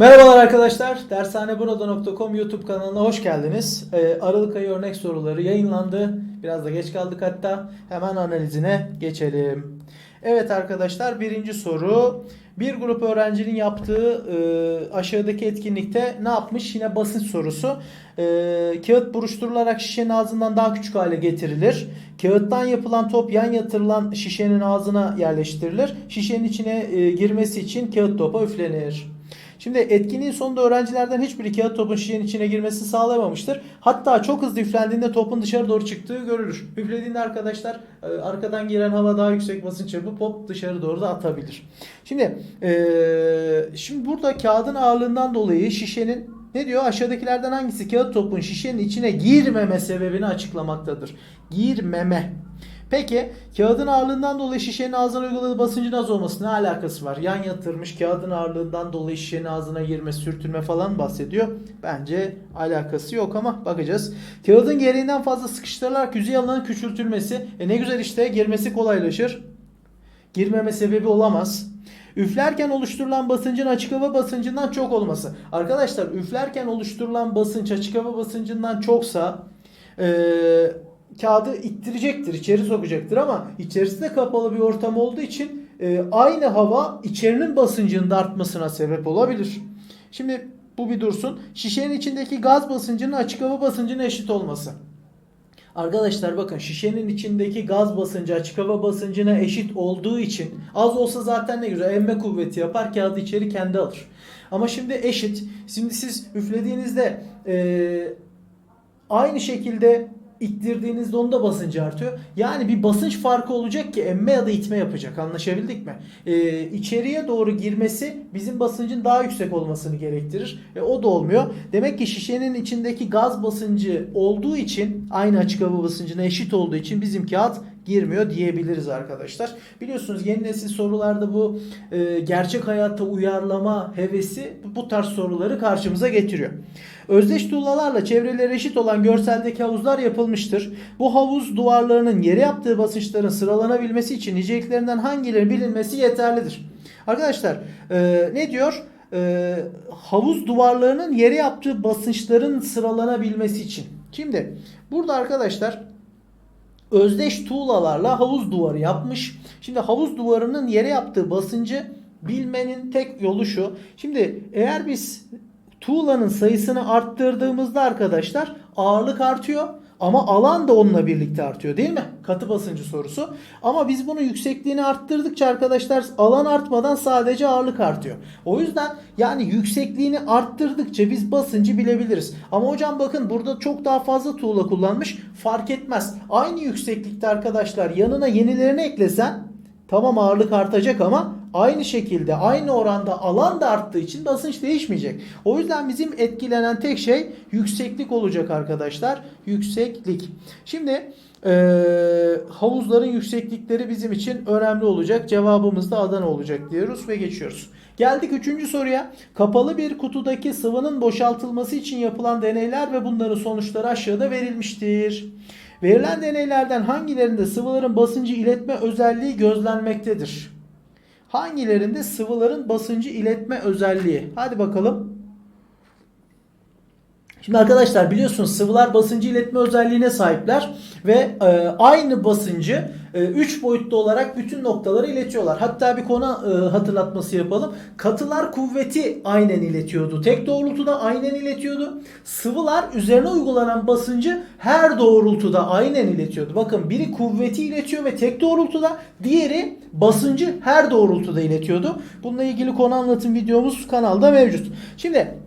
Merhabalar arkadaşlar. Dershaneburada.com YouTube kanalına hoş geldiniz. Ee, Aralık ayı örnek soruları yayınlandı. Biraz da geç kaldık hatta. Hemen analizine geçelim. Evet arkadaşlar birinci soru. Bir grup öğrencinin yaptığı e, aşağıdaki etkinlikte ne yapmış? Yine basit sorusu. E, kağıt buruşturularak şişenin ağzından daha küçük hale getirilir. Kağıttan yapılan top yan yatırılan şişenin ağzına yerleştirilir. Şişenin içine e, girmesi için kağıt topa üflenir. Şimdi etkinliğin sonunda öğrencilerden hiçbiri kağıt topun şişenin içine girmesini sağlayamamıştır. Hatta çok hızlı üflendiğinde topun dışarı doğru çıktığı görülür. Üflediğinde arkadaşlar e, arkadan giren hava daha yüksek basınç yapıp top dışarı doğru da atabilir. Şimdi e, şimdi burada kağıdın ağırlığından dolayı şişenin ne diyor? Aşağıdakilerden hangisi kağıt topun şişenin içine girmeme sebebini açıklamaktadır? Girmeme. Peki kağıdın ağırlığından dolayı şişenin ağzına uyguladığı basıncın az olması ne alakası var? Yan yatırmış kağıdın ağırlığından dolayı şişenin ağzına girme, sürtünme falan bahsediyor. Bence alakası yok ama bakacağız. Kağıdın gereğinden fazla sıkıştırılarak yüzey alanının küçültülmesi. E ne güzel işte girmesi kolaylaşır. Girmeme sebebi olamaz. Üflerken oluşturulan basıncın açık hava basıncından çok olması. Arkadaşlar üflerken oluşturulan basınç açık hava basıncından çoksa eee kağıdı ittirecektir, içeri sokacaktır ama içerisi de kapalı bir ortam olduğu için e, aynı hava içerinin basıncının da artmasına sebep olabilir. Şimdi bu bir dursun. Şişenin içindeki gaz basıncının açık hava basıncına eşit olması. Arkadaşlar bakın şişenin içindeki gaz basıncı açık hava basıncına eşit olduğu için az olsa zaten ne güzel emme kuvveti yapar kağıdı içeri kendi alır. Ama şimdi eşit. Şimdi siz üflediğinizde e, aynı şekilde ittirdiğinizde onda basıncı artıyor. Yani bir basınç farkı olacak ki emme ya da itme yapacak. Anlaşabildik mi? Ee, içeriye doğru girmesi bizim basıncın daha yüksek olmasını gerektirir. E, o da olmuyor. Demek ki şişenin içindeki gaz basıncı olduğu için aynı açık hava basıncına eşit olduğu için bizim kağıt girmiyor diyebiliriz arkadaşlar. Biliyorsunuz yeni nesil sorularda bu e, gerçek hayata uyarlama hevesi bu tarz soruları karşımıza getiriyor. Özdeş tuğlalarla çevreleri eşit olan görseldeki havuzlar yapılmıştır. Bu havuz duvarlarının yere yaptığı basınçların sıralanabilmesi için niceliklerinden hangileri bilinmesi yeterlidir. Arkadaşlar e, ne diyor? E, havuz duvarlarının yere yaptığı basınçların sıralanabilmesi için. Şimdi burada arkadaşlar özdeş tuğlalarla havuz duvarı yapmış. Şimdi havuz duvarının yere yaptığı basıncı bilmenin tek yolu şu. Şimdi eğer biz tuğlanın sayısını arttırdığımızda arkadaşlar ağırlık artıyor. Ama alan da onunla birlikte artıyor değil mi? Katı basıncı sorusu. Ama biz bunu yüksekliğini arttırdıkça arkadaşlar alan artmadan sadece ağırlık artıyor. O yüzden yani yüksekliğini arttırdıkça biz basıncı bilebiliriz. Ama hocam bakın burada çok daha fazla tuğla kullanmış. Fark etmez. Aynı yükseklikte arkadaşlar yanına yenilerini eklesen tamam ağırlık artacak ama aynı şekilde aynı oranda alan da arttığı için basınç değişmeyecek. O yüzden bizim etkilenen tek şey yükseklik olacak arkadaşlar. Yükseklik. Şimdi e, havuzların yükseklikleri bizim için önemli olacak. Cevabımız da Adana olacak diyoruz ve geçiyoruz. Geldik üçüncü soruya. Kapalı bir kutudaki sıvının boşaltılması için yapılan deneyler ve bunların sonuçları aşağıda verilmiştir. Verilen deneylerden hangilerinde sıvıların basıncı iletme özelliği gözlenmektedir? Hangilerinde sıvıların basıncı iletme özelliği? Hadi bakalım. Şimdi arkadaşlar biliyorsunuz sıvılar basıncı iletme özelliğine sahipler ve e, aynı basıncı 3 e, boyutlu olarak bütün noktalara iletiyorlar. Hatta bir konu e, hatırlatması yapalım. Katılar kuvveti aynen iletiyordu. Tek doğrultuda aynen iletiyordu. Sıvılar üzerine uygulanan basıncı her doğrultuda aynen iletiyordu. Bakın biri kuvveti iletiyor ve tek doğrultuda, diğeri basıncı her doğrultuda iletiyordu. Bununla ilgili konu anlatım videomuz kanalda mevcut. Şimdi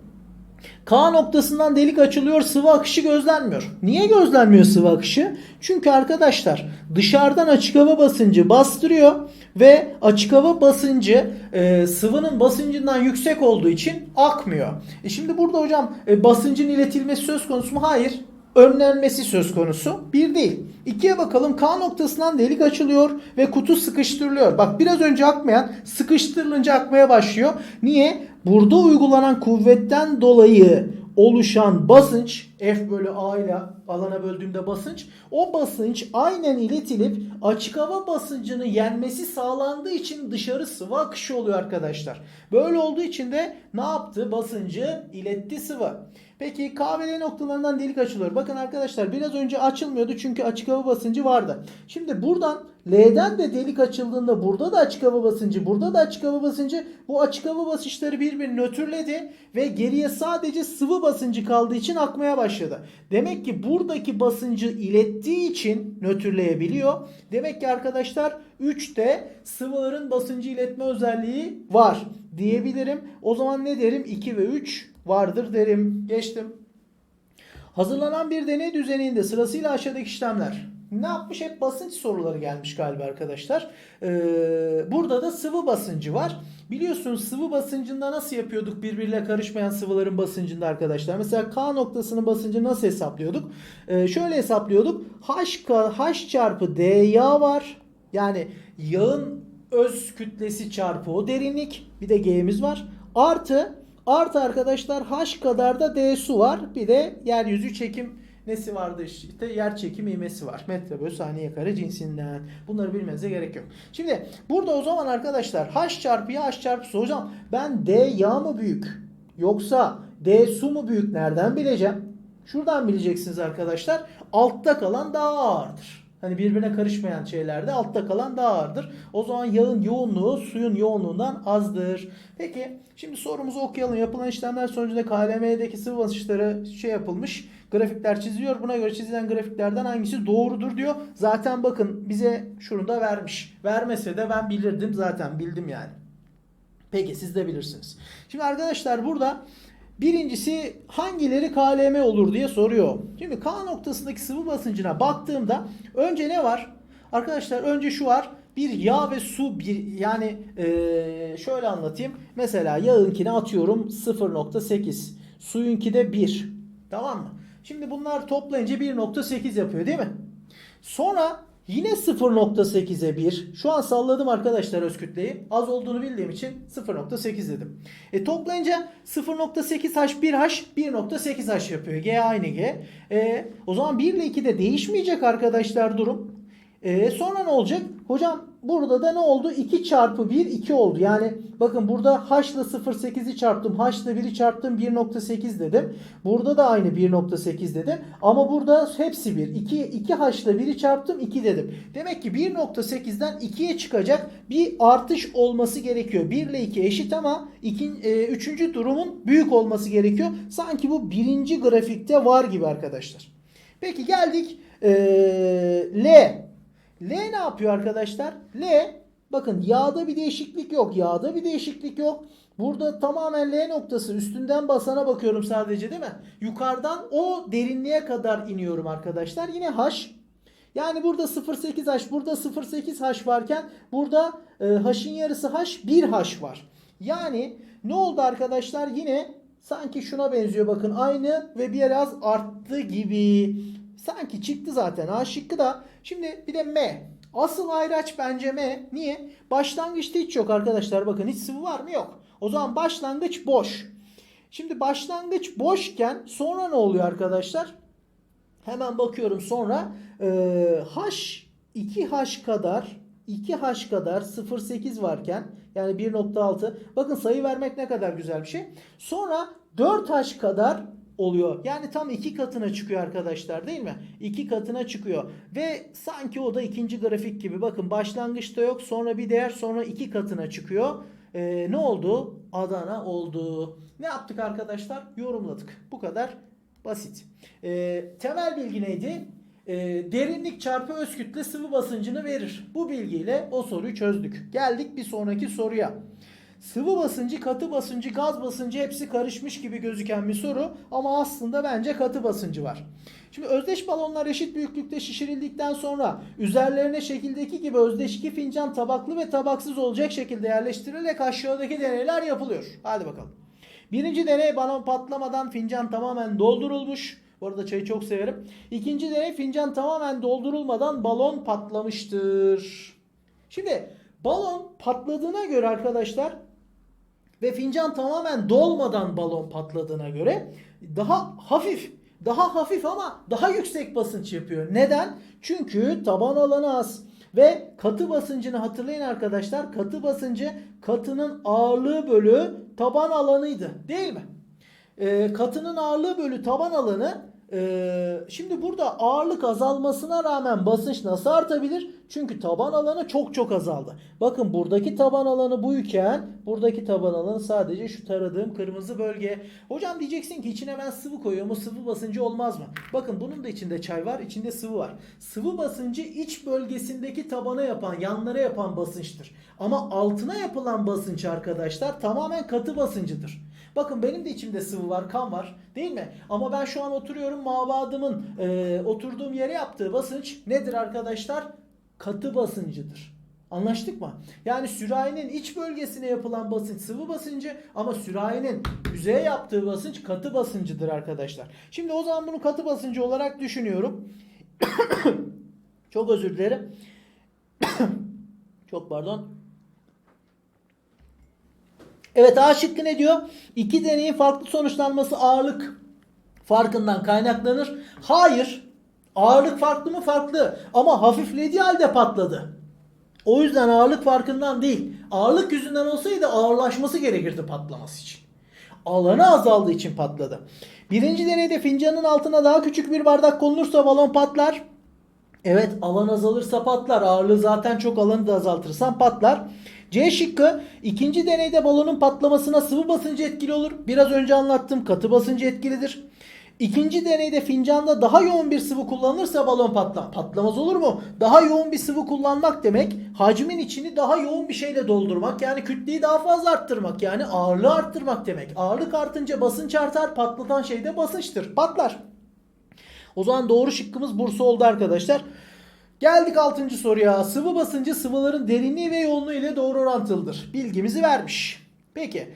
K noktasından delik açılıyor sıvı akışı gözlenmiyor. Niye gözlenmiyor sıvı akışı? Çünkü arkadaşlar dışarıdan açık hava basıncı bastırıyor ve açık hava basıncı e, sıvının basıncından yüksek olduğu için akmıyor. E şimdi burada hocam e, basıncın iletilmesi söz konusu mu? Hayır önlenmesi söz konusu. Bir değil. İkiye bakalım K noktasından delik açılıyor ve kutu sıkıştırılıyor. Bak biraz önce akmayan sıkıştırılınca akmaya başlıyor. Niye? Burada uygulanan kuvvetten dolayı oluşan basınç F bölü A ile alana böldüğümde basınç. O basınç aynen iletilip açık hava basıncını yenmesi sağlandığı için dışarı sıvı akışı oluyor arkadaşlar. Böyle olduğu için de ne yaptı? Basıncı iletti sıvı. Peki K ve L noktalarından delik açılıyor. Bakın arkadaşlar biraz önce açılmıyordu çünkü açık hava basıncı vardı. Şimdi buradan L'den de delik açıldığında burada da açık hava basıncı, burada da açık hava basıncı bu açık hava basınçları birbirini nötrledi ve geriye sadece sıvı basıncı kaldığı için akmaya başladı. Demek ki buradaki basıncı ilettiği için nötrleyebiliyor. Demek ki arkadaşlar 3'te sıvıların basıncı iletme özelliği var diyebilirim. O zaman ne derim? 2 ve 3 vardır derim. Geçtim. Hazırlanan bir deney düzeninde sırasıyla aşağıdaki işlemler. Ne yapmış? Hep basınç soruları gelmiş galiba arkadaşlar. Ee, burada da sıvı basıncı var. Biliyorsunuz sıvı basıncında nasıl yapıyorduk birbiriyle karışmayan sıvıların basıncında arkadaşlar. Mesela K noktasının basıncını nasıl hesaplıyorduk? Ee, şöyle hesaplıyorduk. H, H çarpı D yağ var. Yani yağın öz kütlesi çarpı o derinlik. Bir de G'miz var. Artı Artı arkadaşlar H kadar da D su var. Bir de yeryüzü çekim nesi vardı işte yer çekim ivmesi var. Metre bölü saniye kare cinsinden. Bunları bilmenize gerek yok. Şimdi burada o zaman arkadaşlar H çarpı yağ H çarpı su. Hocam ben D yağ mı büyük yoksa D su mu büyük nereden bileceğim? Şuradan bileceksiniz arkadaşlar. Altta kalan daha ağırdır. Hani birbirine karışmayan şeylerde altta kalan daha ağırdır. O zaman yağın yoğunluğu suyun yoğunluğundan azdır. Peki şimdi sorumuzu okuyalım. Yapılan işlemler sonucunda KLM'deki sıvı basınçları şey yapılmış. Grafikler çiziliyor. Buna göre çizilen grafiklerden hangisi doğrudur diyor. Zaten bakın bize şunu da vermiş. Vermese de ben bilirdim zaten bildim yani. Peki siz de bilirsiniz. Şimdi arkadaşlar burada Birincisi hangileri KLM olur diye soruyor. Şimdi K noktasındaki sıvı basıncına baktığımda önce ne var? Arkadaşlar önce şu var. Bir yağ ve su bir yani ee, şöyle anlatayım. Mesela yağınkine atıyorum 0.8. Suyunki de 1. Tamam mı? Şimdi bunlar toplayınca 1.8 yapıyor değil mi? Sonra Yine 0.8'e 1. Şu an salladım arkadaşlar öz kütleyi. Az olduğunu bildiğim için 0.8 dedim. E toplayınca 0.8H1H 1.8H yapıyor. G aynı G. E, o zaman 1 ile 2 de değişmeyecek arkadaşlar durum. E, sonra ne olacak? Hocam burada da ne oldu? 2 çarpı 1 2 oldu. Yani bakın burada h ile 0.8'i çarptım. h ile 1'i çarptım 1.8 dedim. Burada da aynı 1.8 dedim. Ama burada hepsi 1. 2, 2 h ile 1'i çarptım 2 dedim. Demek ki 1.8'den 2'ye çıkacak bir artış olması gerekiyor. 1 ile 2 eşit ama iki, e, üçüncü durumun büyük olması gerekiyor. Sanki bu birinci grafikte var gibi arkadaşlar. Peki geldik e, L. L ne yapıyor arkadaşlar? L bakın yağda bir değişiklik yok. Yağda bir değişiklik yok. Burada tamamen L noktası üstünden basana bakıyorum sadece değil mi? Yukarıdan o derinliğe kadar iniyorum arkadaşlar. Yine H. Yani burada 0.8H burada 0.8H varken burada e, H'in yarısı H 1H var. Yani ne oldu arkadaşlar? Yine sanki şuna benziyor bakın aynı ve biraz arttı gibi. Sanki çıktı zaten A şıkkı da. Şimdi bir de M. Asıl ayraç bence M. Niye? Başlangıçta hiç yok arkadaşlar. Bakın hiç sıvı var mı? Yok. O zaman başlangıç boş. Şimdi başlangıç boşken sonra ne oluyor arkadaşlar? Hemen bakıyorum sonra e, H 2H kadar 2H kadar 0.8 varken yani 1.6 bakın sayı vermek ne kadar güzel bir şey. Sonra 4H kadar oluyor. Yani tam iki katına çıkıyor arkadaşlar değil mi? İki katına çıkıyor. Ve sanki o da ikinci grafik gibi. Bakın başlangıçta yok sonra bir değer sonra iki katına çıkıyor. Ee, ne oldu? Adana oldu. Ne yaptık arkadaşlar? Yorumladık. Bu kadar basit. Ee, temel bilgi neydi? Ee, derinlik çarpı öz kütle sıvı basıncını verir. Bu bilgiyle o soruyu çözdük. Geldik bir sonraki soruya. Sıvı basıncı, katı basıncı, gaz basıncı hepsi karışmış gibi gözüken bir soru ama aslında bence katı basıncı var. Şimdi özdeş balonlar eşit büyüklükte şişirildikten sonra üzerlerine şekildeki gibi özdeş iki fincan tabaklı ve tabaksız olacak şekilde yerleştirilerek aşağıdaki deneyler yapılıyor. Hadi bakalım. Birinci deney balon patlamadan fincan tamamen doldurulmuş. Bu arada çayı çok severim. İkinci deney fincan tamamen doldurulmadan balon patlamıştır. Şimdi balon patladığına göre arkadaşlar ve fincan tamamen dolmadan balon patladığına göre daha hafif daha hafif ama daha yüksek basınç yapıyor. Neden? Çünkü taban alanı az. Ve katı basıncını hatırlayın arkadaşlar. Katı basıncı katının ağırlığı bölü taban alanıydı. Değil mi? Ee, katının ağırlığı bölü taban alanı ee, şimdi burada ağırlık azalmasına rağmen basınç nasıl artabilir? Çünkü taban alanı çok çok azaldı. Bakın buradaki taban alanı buyken buradaki taban alanı sadece şu taradığım kırmızı bölge. Hocam diyeceksin ki içine ben sıvı koyuyorum o sıvı basıncı olmaz mı? Bakın bunun da içinde çay var içinde sıvı var. Sıvı basıncı iç bölgesindeki tabana yapan yanlara yapan basınçtır. Ama altına yapılan basınç arkadaşlar tamamen katı basıncıdır. Bakın benim de içimde sıvı var, kan var değil mi? Ama ben şu an oturuyorum mabadımın e, oturduğum yere yaptığı basınç nedir arkadaşlar? Katı basıncıdır. Anlaştık mı? Yani sürahinin iç bölgesine yapılan basınç sıvı basıncı ama sürahinin yüzeye yaptığı basınç katı basıncıdır arkadaşlar. Şimdi o zaman bunu katı basıncı olarak düşünüyorum. Çok özür dilerim. Çok pardon. Evet A şıkkı ne diyor? İki deneyin farklı sonuçlanması ağırlık farkından kaynaklanır. Hayır. Ağırlık farklı mı? Farklı. Ama hafiflediği halde patladı. O yüzden ağırlık farkından değil. Ağırlık yüzünden olsaydı ağırlaşması gerekirdi patlaması için. Alanı azaldığı için patladı. Birinci deneyde fincanın altına daha küçük bir bardak konulursa balon patlar. Evet alan azalırsa patlar. Ağırlığı zaten çok alanı da azaltırsan patlar. C şıkkı ikinci deneyde balonun patlamasına sıvı basıncı etkili olur. Biraz önce anlattım katı basıncı etkilidir. İkinci deneyde fincanda daha yoğun bir sıvı kullanılırsa balon patlar. Patlamaz olur mu? Daha yoğun bir sıvı kullanmak demek hacmin içini daha yoğun bir şeyle doldurmak. Yani kütleyi daha fazla arttırmak. Yani ağırlığı arttırmak demek. Ağırlık artınca basınç artar. Patlatan şey de basınçtır. Patlar. O zaman doğru şıkkımız Bursa oldu arkadaşlar. Geldik 6. soruya. Sıvı basıncı sıvıların derinliği ve yoğunluğu ile doğru orantılıdır. Bilgimizi vermiş. Peki.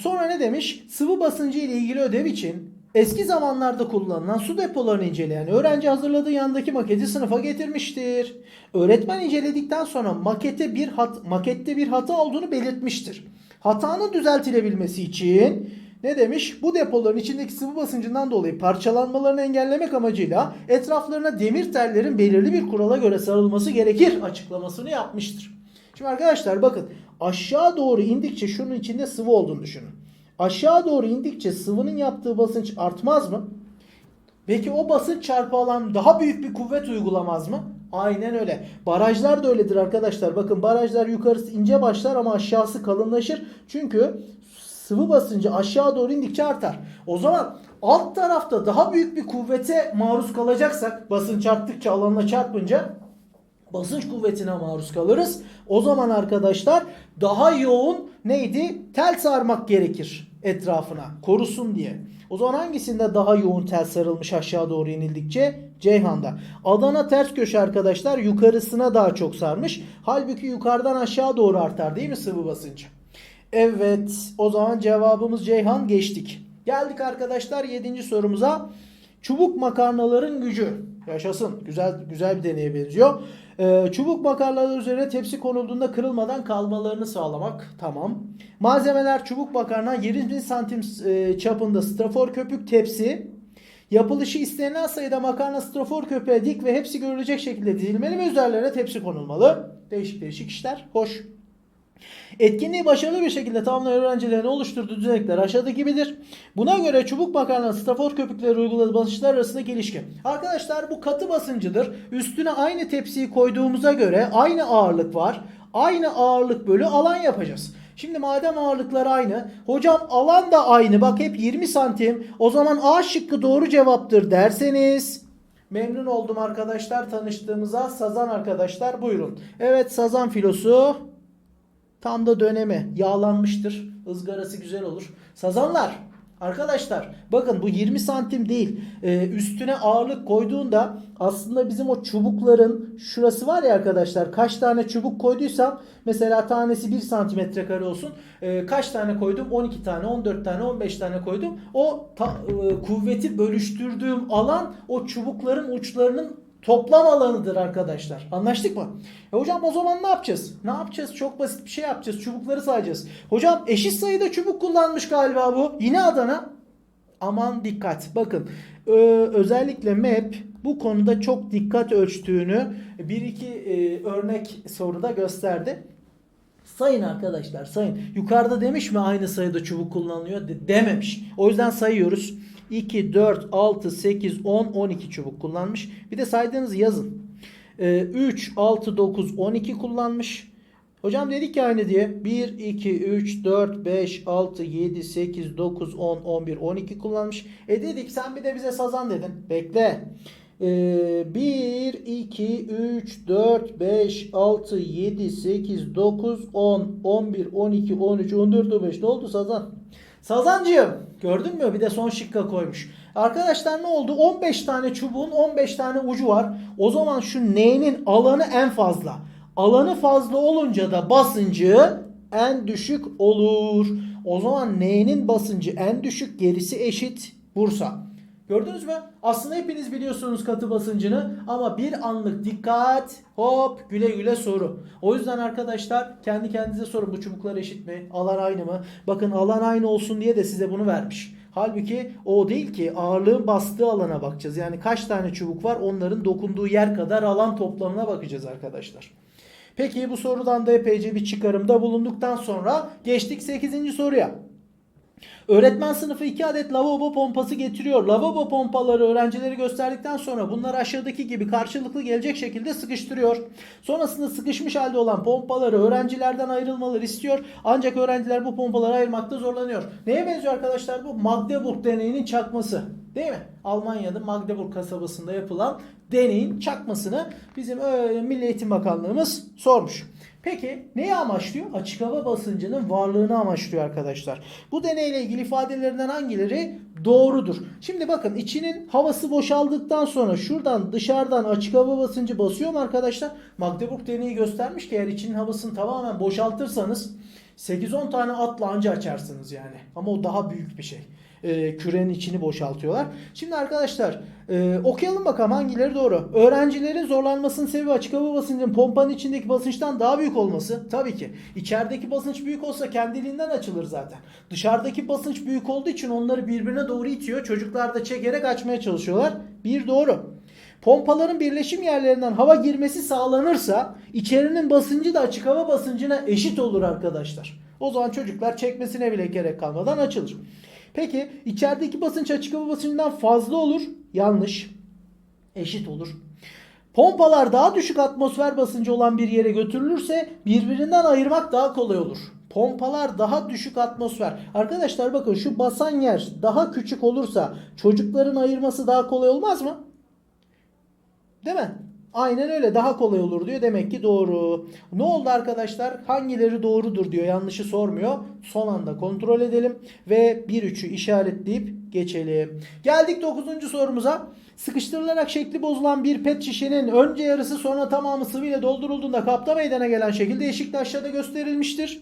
Sonra ne demiş? Sıvı basıncı ile ilgili ödev için eski zamanlarda kullanılan su depolarını inceleyen öğrenci hazırladığı yandaki maketi sınıfa getirmiştir. Öğretmen inceledikten sonra makete bir hat, makette bir hata olduğunu belirtmiştir. Hatanın düzeltilebilmesi için ne demiş? Bu depoların içindeki sıvı basıncından dolayı parçalanmalarını engellemek amacıyla etraflarına demir tellerin belirli bir kurala göre sarılması gerekir açıklamasını yapmıştır. Şimdi arkadaşlar bakın aşağı doğru indikçe şunun içinde sıvı olduğunu düşünün. Aşağı doğru indikçe sıvının yaptığı basınç artmaz mı? Peki o basınç çarpı alan daha büyük bir kuvvet uygulamaz mı? Aynen öyle. Barajlar da öyledir arkadaşlar. Bakın barajlar yukarısı ince başlar ama aşağısı kalınlaşır. Çünkü sıvı basıncı aşağı doğru indikçe artar. O zaman alt tarafta daha büyük bir kuvvete maruz kalacaksak basınç arttıkça alanla çarpınca basınç kuvvetine maruz kalırız. O zaman arkadaşlar daha yoğun neydi? Tel sarmak gerekir etrafına korusun diye. O zaman hangisinde daha yoğun tel sarılmış aşağı doğru inildikçe? Ceyhan'da. Adana ters köşe arkadaşlar yukarısına daha çok sarmış. Halbuki yukarıdan aşağı doğru artar değil mi sıvı basıncı? Evet o zaman cevabımız Ceyhan geçtik. Geldik arkadaşlar 7. sorumuza. Çubuk makarnaların gücü. Yaşasın. Güzel güzel bir deneye benziyor. Ee, çubuk makarnalar üzerine tepsi konulduğunda kırılmadan kalmalarını sağlamak. Tamam. Malzemeler çubuk makarna 20 santim e, çapında strafor köpük tepsi. Yapılışı istenilen sayıda makarna strafor köpüğe dik ve hepsi görülecek şekilde dizilmeli ve üzerlerine tepsi konulmalı. Değişik değişik işler. Hoş. Etkinliği başarılı bir şekilde tamamlayan öğrencilerin oluşturduğu düzenekler aşağıdaki gibidir. Buna göre çubuk makarna strafor köpükleri uyguladığı basınçlar arasındaki ilişki. Arkadaşlar bu katı basıncıdır. Üstüne aynı tepsiyi koyduğumuza göre aynı ağırlık var. Aynı ağırlık bölü alan yapacağız. Şimdi madem ağırlıklar aynı. Hocam alan da aynı. Bak hep 20 santim. O zaman A şıkkı doğru cevaptır derseniz. Memnun oldum arkadaşlar tanıştığımıza. Sazan arkadaşlar buyurun. Evet sazan filosu. Tam da dönemi yağlanmıştır. ızgarası güzel olur. Sazanlar arkadaşlar bakın bu 20 santim değil. Ee, üstüne ağırlık koyduğunda aslında bizim o çubukların şurası var ya arkadaşlar kaç tane çubuk koyduysam mesela tanesi 1 santimetre kare olsun. Ee, kaç tane koydum? 12 tane, 14 tane, 15 tane koydum. O ta- e, kuvveti bölüştürdüğüm alan o çubukların uçlarının toplam alanıdır arkadaşlar. Anlaştık mı? E hocam o zaman ne yapacağız? Ne yapacağız? Çok basit bir şey yapacağız. Çubukları sayacağız. Hocam eşit sayıda çubuk kullanmış galiba bu. Yine Adana. Aman dikkat. Bakın ö- özellikle MEP bu konuda çok dikkat ölçtüğünü bir iki e, örnek soruda gösterdi. Sayın arkadaşlar sayın. Yukarıda demiş mi aynı sayıda çubuk kullanılıyor? De- dememiş. O yüzden sayıyoruz. 2, 4, 6, 8, 10, 12 çubuk kullanmış. Bir de saydığınızı yazın. Ee, 3, 6, 9, 12 kullanmış. Hocam dedik ya aynı diye. 1, 2, 3, 4, 5, 6, 7, 8, 9, 10, 11, 12 kullanmış. E dedik sen bir de bize sazan dedin. Bekle. Ee, 1, 2, 3, 4, 5, 6, 7, 8, 9, 10, 11, 12, 13, 14, 15. Ne oldu Sazan? Sazancığım gördün mü? Bir de son şıkka koymuş. Arkadaşlar ne oldu? 15 tane çubuğun 15 tane ucu var. O zaman şu N'nin alanı en fazla. Alanı fazla olunca da basıncı en düşük olur. O zaman N'nin basıncı en düşük gerisi eşit Bursa. Gördünüz mü? Aslında hepiniz biliyorsunuz katı basıncını ama bir anlık dikkat hop güle güle soru. O yüzden arkadaşlar kendi kendinize sorun bu çubuklar eşit mi? Alan aynı mı? Bakın alan aynı olsun diye de size bunu vermiş. Halbuki o değil ki ağırlığın bastığı alana bakacağız. Yani kaç tane çubuk var onların dokunduğu yer kadar alan toplamına bakacağız arkadaşlar. Peki bu sorudan da epeyce bir çıkarımda bulunduktan sonra geçtik 8. soruya. Öğretmen sınıfı 2 adet lavabo pompası getiriyor. Lavabo pompaları öğrencileri gösterdikten sonra bunları aşağıdaki gibi karşılıklı gelecek şekilde sıkıştırıyor. Sonrasında sıkışmış halde olan pompaları öğrencilerden ayrılmaları istiyor. Ancak öğrenciler bu pompaları ayırmakta zorlanıyor. Neye benziyor arkadaşlar bu? Magdeburg deneyinin çakması. Değil mi? Almanya'da Magdeburg kasabasında yapılan deneyin çakmasını bizim Milli Eğitim Bakanlığımız sormuş. Peki neyi amaçlıyor? Açık hava basıncının varlığını amaçlıyor arkadaşlar. Bu deneyle ilgili ifadelerinden hangileri doğrudur? Şimdi bakın içinin havası boşaldıktan sonra şuradan dışarıdan açık hava basıncı basıyor mu arkadaşlar? Magdeburg deneyi göstermiş ki eğer içinin havasını tamamen boşaltırsanız 8-10 tane atla anca açarsınız yani. Ama o daha büyük bir şey. Ee, kürenin içini boşaltıyorlar. Şimdi arkadaşlar e, okuyalım bakalım hangileri doğru. Öğrencilerin zorlanmasının sebebi açık hava basıncının pompanın içindeki basınçtan daha büyük olması. Tabii ki. İçerideki basınç büyük olsa kendiliğinden açılır zaten. Dışarıdaki basınç büyük olduğu için onları birbirine doğru itiyor. Çocuklar da çekerek açmaya çalışıyorlar. Bir doğru. Pompaların birleşim yerlerinden hava girmesi sağlanırsa içerinin basıncı da açık hava basıncına eşit olur arkadaşlar. O zaman çocuklar çekmesine bile gerek kalmadan açılır. Peki içerideki basınç açık hava basıncından fazla olur. Yanlış. Eşit olur. Pompalar daha düşük atmosfer basıncı olan bir yere götürülürse birbirinden ayırmak daha kolay olur. Pompalar daha düşük atmosfer. Arkadaşlar bakın şu basan yer daha küçük olursa çocukların ayırması daha kolay olmaz mı? Değil mi? Aynen öyle daha kolay olur diyor. Demek ki doğru. Ne oldu arkadaşlar? Hangileri doğrudur diyor. Yanlışı sormuyor. Son anda kontrol edelim. Ve 1-3'ü işaretleyip geçelim. Geldik 9. sorumuza. Sıkıştırılarak şekli bozulan bir pet şişenin önce yarısı sonra tamamı sıvıyla doldurulduğunda kapta meydana gelen şekilde eşikle aşağıda gösterilmiştir.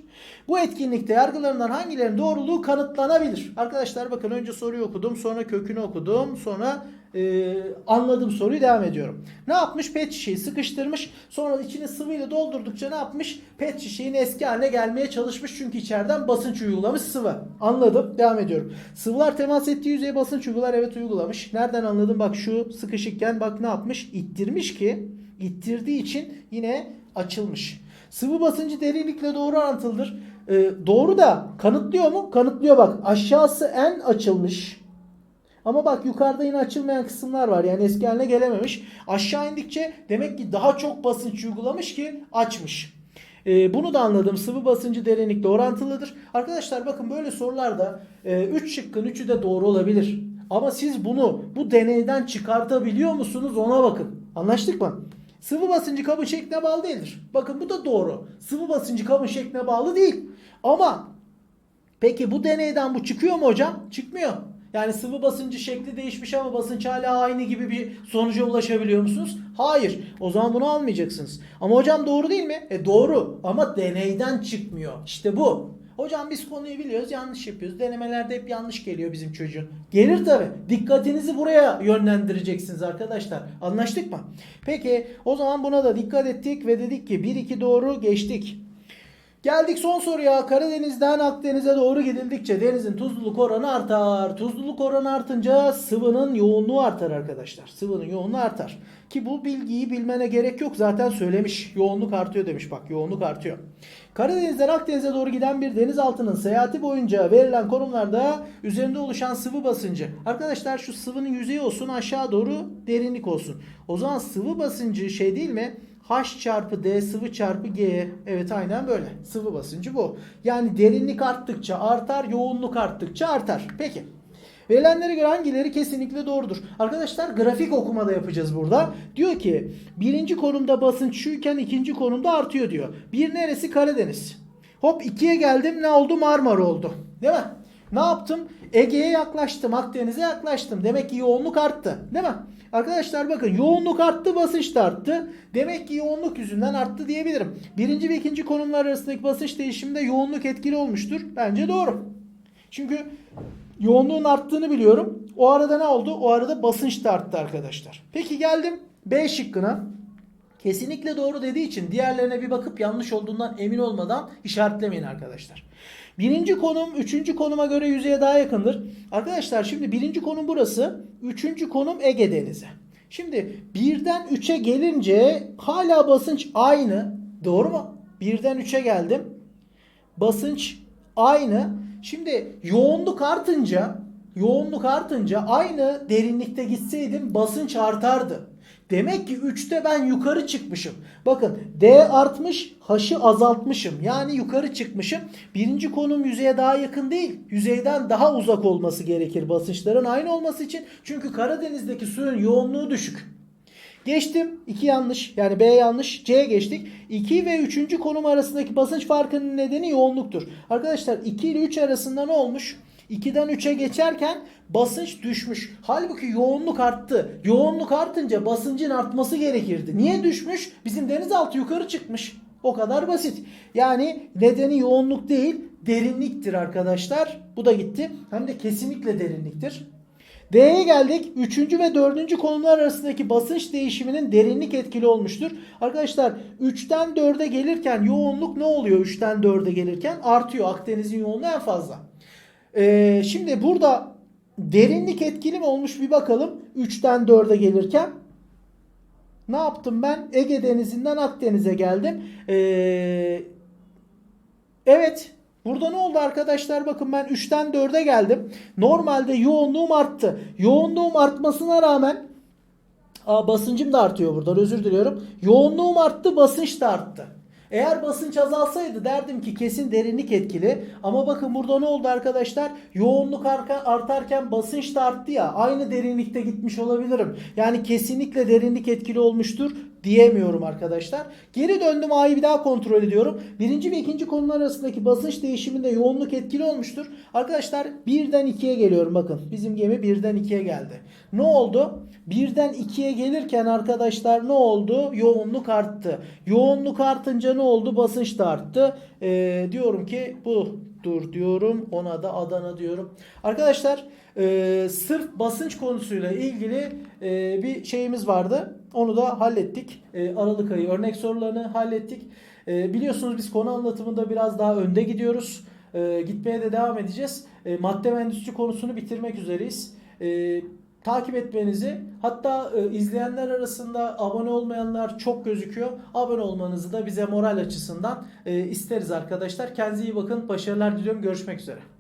Bu etkinlikte yargılarından hangilerinin doğruluğu kanıtlanabilir? Arkadaşlar bakın önce soruyu okudum sonra kökünü okudum sonra e, anladım soruyu devam ediyorum. Ne yapmış? Pet şişeyi sıkıştırmış. Sonra içini sıvıyla doldurdukça ne yapmış? Pet şişeyin eski haline gelmeye çalışmış. Çünkü içeriden basınç uygulamış sıvı. Anladım. Devam ediyorum. Sıvılar temas ettiği yüzeye basınç uygular. Evet uygulamış. Nereden anladım? Bak şu sıkışıkken bak ne yapmış? İttirmiş ki ittirdiği için yine açılmış. Sıvı basıncı derinlikle doğru orantılıdır. Ee, doğru da kanıtlıyor mu? Kanıtlıyor bak. Aşağısı en açılmış. Ama bak yukarıda yine açılmayan kısımlar var. Yani eski haline gelememiş. Aşağı indikçe demek ki daha çok basınç uygulamış ki açmış. Ee, bunu da anladım. Sıvı basıncı derinlikle orantılıdır. Arkadaşlar bakın böyle sorularda 3 e, şıkkın 3'ü de doğru olabilir. Ama siz bunu bu deneyden çıkartabiliyor musunuz ona bakın. Anlaştık mı? Sıvı basıncı kabın şekline bağlı değildir. Bakın bu da doğru. Sıvı basıncı kabın şekline bağlı değil. Ama peki bu deneyden bu çıkıyor mu hocam? Çıkmıyor. Yani sıvı basıncı şekli değişmiş ama basınç hala aynı gibi bir sonuca ulaşabiliyor musunuz? Hayır. O zaman bunu almayacaksınız. Ama hocam doğru değil mi? E doğru ama deneyden çıkmıyor. İşte bu. Hocam biz konuyu biliyoruz yanlış yapıyoruz. Denemelerde hep yanlış geliyor bizim çocuğun. Gelir tabi. Dikkatinizi buraya yönlendireceksiniz arkadaşlar. Anlaştık mı? Peki o zaman buna da dikkat ettik ve dedik ki 1-2 doğru geçtik. Geldik son soruya. Karadeniz'den Akdeniz'e doğru gidildikçe denizin tuzluluk oranı artar. Tuzluluk oranı artınca sıvının yoğunluğu artar arkadaşlar. Sıvının yoğunluğu artar. Ki bu bilgiyi bilmene gerek yok. Zaten söylemiş. Yoğunluk artıyor demiş. Bak yoğunluk artıyor. Karadeniz'den Akdeniz'e doğru giden bir denizaltının seyahati boyunca verilen konumlarda üzerinde oluşan sıvı basıncı. Arkadaşlar şu sıvının yüzeyi olsun aşağı doğru derinlik olsun. O zaman sıvı basıncı şey değil mi? H çarpı D sıvı çarpı G. Evet aynen böyle. Sıvı basıncı bu. Yani derinlik arttıkça artar, yoğunluk arttıkça artar. Peki. Verilenlere göre hangileri kesinlikle doğrudur? Arkadaşlar grafik okumada yapacağız burada. Diyor ki birinci konumda basınç şuyken ikinci konumda artıyor diyor. Bir neresi? Karadeniz. Hop ikiye geldim ne oldu? Marmara oldu. Değil mi? Ne yaptım? Ege'ye yaklaştım, Akdeniz'e yaklaştım. Demek ki yoğunluk arttı. Değil mi? Arkadaşlar bakın yoğunluk arttı, basınç da arttı. Demek ki yoğunluk yüzünden arttı diyebilirim. Birinci ve ikinci konumlar arasındaki basınç değişiminde yoğunluk etkili olmuştur. Bence doğru. Çünkü yoğunluğun arttığını biliyorum. O arada ne oldu? O arada basınç da arttı arkadaşlar. Peki geldim B şıkkına. Kesinlikle doğru dediği için diğerlerine bir bakıp yanlış olduğundan emin olmadan işaretlemeyin arkadaşlar. Birinci konum üçüncü konuma göre yüzeye daha yakındır. Arkadaşlar şimdi birinci konum burası. Üçüncü konum Ege Denizi. Şimdi birden 3'e gelince hala basınç aynı. Doğru mu? Birden 3'e geldim. Basınç aynı. Şimdi yoğunluk artınca yoğunluk artınca aynı derinlikte gitseydim basınç artardı. Demek ki 3'te ben yukarı çıkmışım. Bakın D artmış, H'ı azaltmışım. Yani yukarı çıkmışım. Birinci konum yüzeye daha yakın değil. Yüzeyden daha uzak olması gerekir basınçların aynı olması için. Çünkü Karadeniz'deki suyun yoğunluğu düşük. Geçtim. 2 yanlış. Yani B yanlış. C'ye geçtik. 2 ve 3. konum arasındaki basınç farkının nedeni yoğunluktur. Arkadaşlar 2 ile 3 arasında ne olmuş? 2'den 3'e geçerken basınç düşmüş. Halbuki yoğunluk arttı. Yoğunluk artınca basıncın artması gerekirdi. Niye düşmüş? Bizim denizaltı yukarı çıkmış. O kadar basit. Yani nedeni yoğunluk değil, derinliktir arkadaşlar. Bu da gitti. Hem de kesinlikle derinliktir. D'ye geldik. Üçüncü ve dördüncü konumlar arasındaki basınç değişiminin derinlik etkili olmuştur. Arkadaşlar 3'ten 4'e gelirken yoğunluk ne oluyor 3'ten 4'e gelirken? Artıyor. Akdeniz'in yoğunluğu en fazla. Ee, şimdi burada derinlik etkili mi olmuş bir bakalım. 3'ten 4'e gelirken. Ne yaptım ben? Ege Denizi'nden Akdeniz'e geldim. Ee, evet. Burada ne oldu arkadaşlar? Bakın ben 3'ten 4'e geldim. Normalde yoğunluğum arttı. Yoğunluğum artmasına rağmen Aa, basıncım da artıyor buradan özür diliyorum. Yoğunluğum arttı basınç da arttı. Eğer basınç azalsaydı derdim ki kesin derinlik etkili. Ama bakın burada ne oldu arkadaşlar? Yoğunluk arka, artarken basınç da arttı ya. Aynı derinlikte gitmiş olabilirim. Yani kesinlikle derinlik etkili olmuştur diyemiyorum arkadaşlar. Geri döndüm A'yı bir daha kontrol ediyorum. Birinci ve ikinci konular arasındaki basınç değişiminde yoğunluk etkili olmuştur. Arkadaşlar birden ikiye geliyorum bakın. Bizim gemi birden ikiye geldi. Ne oldu? Birden ikiye gelirken arkadaşlar ne oldu? Yoğunluk arttı. Yoğunluk artınca ne oldu? Basınç da arttı. Ee, diyorum ki budur diyorum. Ona da Adana diyorum. Arkadaşlar e, sırf basınç konusuyla ilgili e, bir şeyimiz vardı. Onu da hallettik. E, Aralık ayı örnek sorularını hallettik. E, biliyorsunuz biz konu anlatımında biraz daha önde gidiyoruz. E, gitmeye de devam edeceğiz. E, madde mühendisliği konusunu bitirmek üzereyiz. E, takip etmenizi hatta e, izleyenler arasında abone olmayanlar çok gözüküyor. Abone olmanızı da bize moral açısından e, isteriz arkadaşlar. Kendinize iyi bakın. Başarılar diliyorum. Görüşmek üzere.